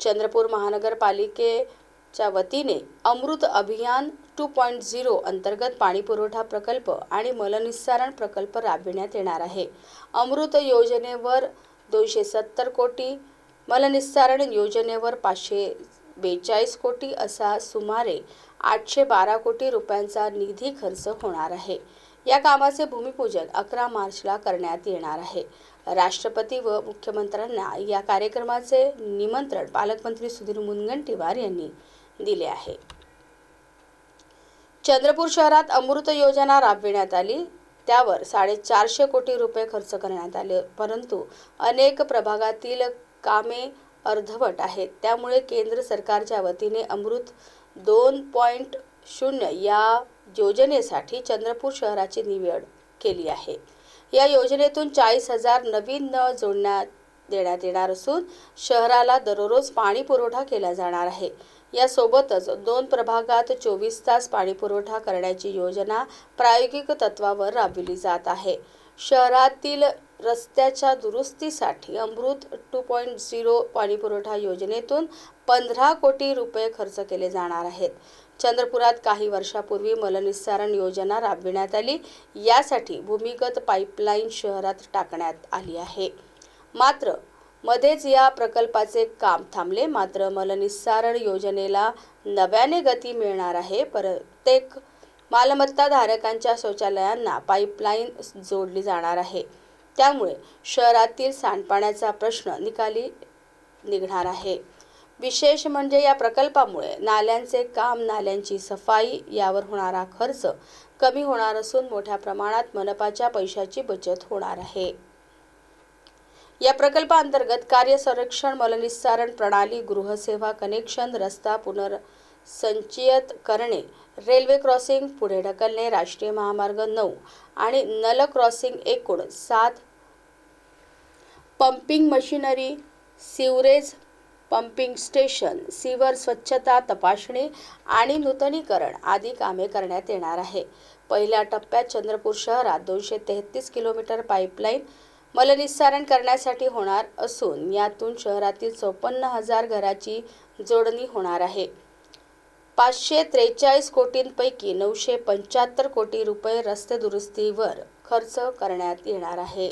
चंद्रपूर महानगरपालिकेच्या वतीने अमृत अभियान टू पॉईंट झिरो अंतर्गत पाणीपुरवठा प्रकल्प आणि मलनिस्सारण प्रकल्प राबविण्यात येणार आहे. अमृत योजनेवर दोनशे सत्तर कोटी मलनिस्सारण योजनेवर पाचशे बेचाळीस कोटी असा सुमारे आठशे बारा कोटी रुपयांचा निधी खर्च होणार आहे. या कामाचे भूमिपूजन अकरा मार्चला करण्यात येणार आहे. राष्ट्रपती व मुख्यमंत्र्यांना या कार्यक्रमाचे निमंत्रण पालकमंत्री सुधीर मुनगंटीवार यांनी दिले आहे. चंद्रपूर शहरात अमृत योजना राबविण्यात आली. त्यावर साडेचारशे कोटी रुपये खर्च करण्यात आले परंतु अनेक प्रभागातील कामे अर्धवट आहेत. त्यामुळे केंद्र सरकारच्या वतीने अमृत दोन पॉईंट शून्य या योजनेसाठी चंद्रपूर शहराची निवड केली आहे. या योजनेतून चाळीस हजार नवीन नळ जोडण्यात देण्यात येणार असून शहराला दररोज पाणी पुरवठा केला जाणार आहे. यासोबतच दोन प्रभागात चोवीस तास पाणी पुरवठा करण्याची योजना प्रायोगिक तत्वावर राबविली जात आहे. शहरातील रस्त्याच्या दुरुस्तीसाठी अमृत टू पॉईंट झिरो पाणीपुरवठा योजनेतून पंधरा कोटी रुपये खर्च केले जाणार आहेत. चंद्रपुरात काही वर्षापूर्वी मलनिस्सारण योजना राबविण्यात आली. यासाठी भूमिगत पाईपलाईन शहरात टाकण्यात आली आहे. मात्र मध्येच या प्रकल्पाचे काम थांबले. मात्र मलनिस्सारण योजनेला नव्याने गती मिळणार आहे. प्रत्येक मालमत्ता धारकांच्या शौचालयांना पाईपलाईन जोडली जाणार आहे. त्यामुळे शहरातील सांडपाण्याचा प्रश्न निकाली निघणार आहे. विशेष म्हणजे या प्रकल्पामुळे नाल्यांचे काम नाल्यांची सफाई यावर होणारा खर्च कमी होणार असून मोठ्या प्रमाणात मनपाच्या पैशाची बचत होणार आहे. या प्रकल्पाअंतर्गत कार्य संरक्षण मलनिस्सारण प्रणाली गृहसेवा कनेक्शन रस्ता पुनर्संचयित करणे रेल्वे क्रॉसिंग पुढे ढकलणे राष्ट्रीय महामार्ग नऊ आणि नल क्रॉसिंग एकूण सात pumping machinery sewerage pumping station sewer स्वच्छता तपासणी आणि नूतनीकरण आदी कामे करण्यात येणार आहे. पहिल्या टप्प्यात चंद्रपूर शहरात दोनशे तेहतीस किलोमीटर पाईपलाईन मलनिस्सारण करण्यासाठी होणार असून यातून शहरातील चौपन्न हजार घराची जोडणी होणार आहे. पाचशे त्रेचाळीस कोटींपैकी नऊशे पंच्याहत्तर कोटी रुपये रस्ते दुरुस्तीवर खर्च करण्यात येणार आहे.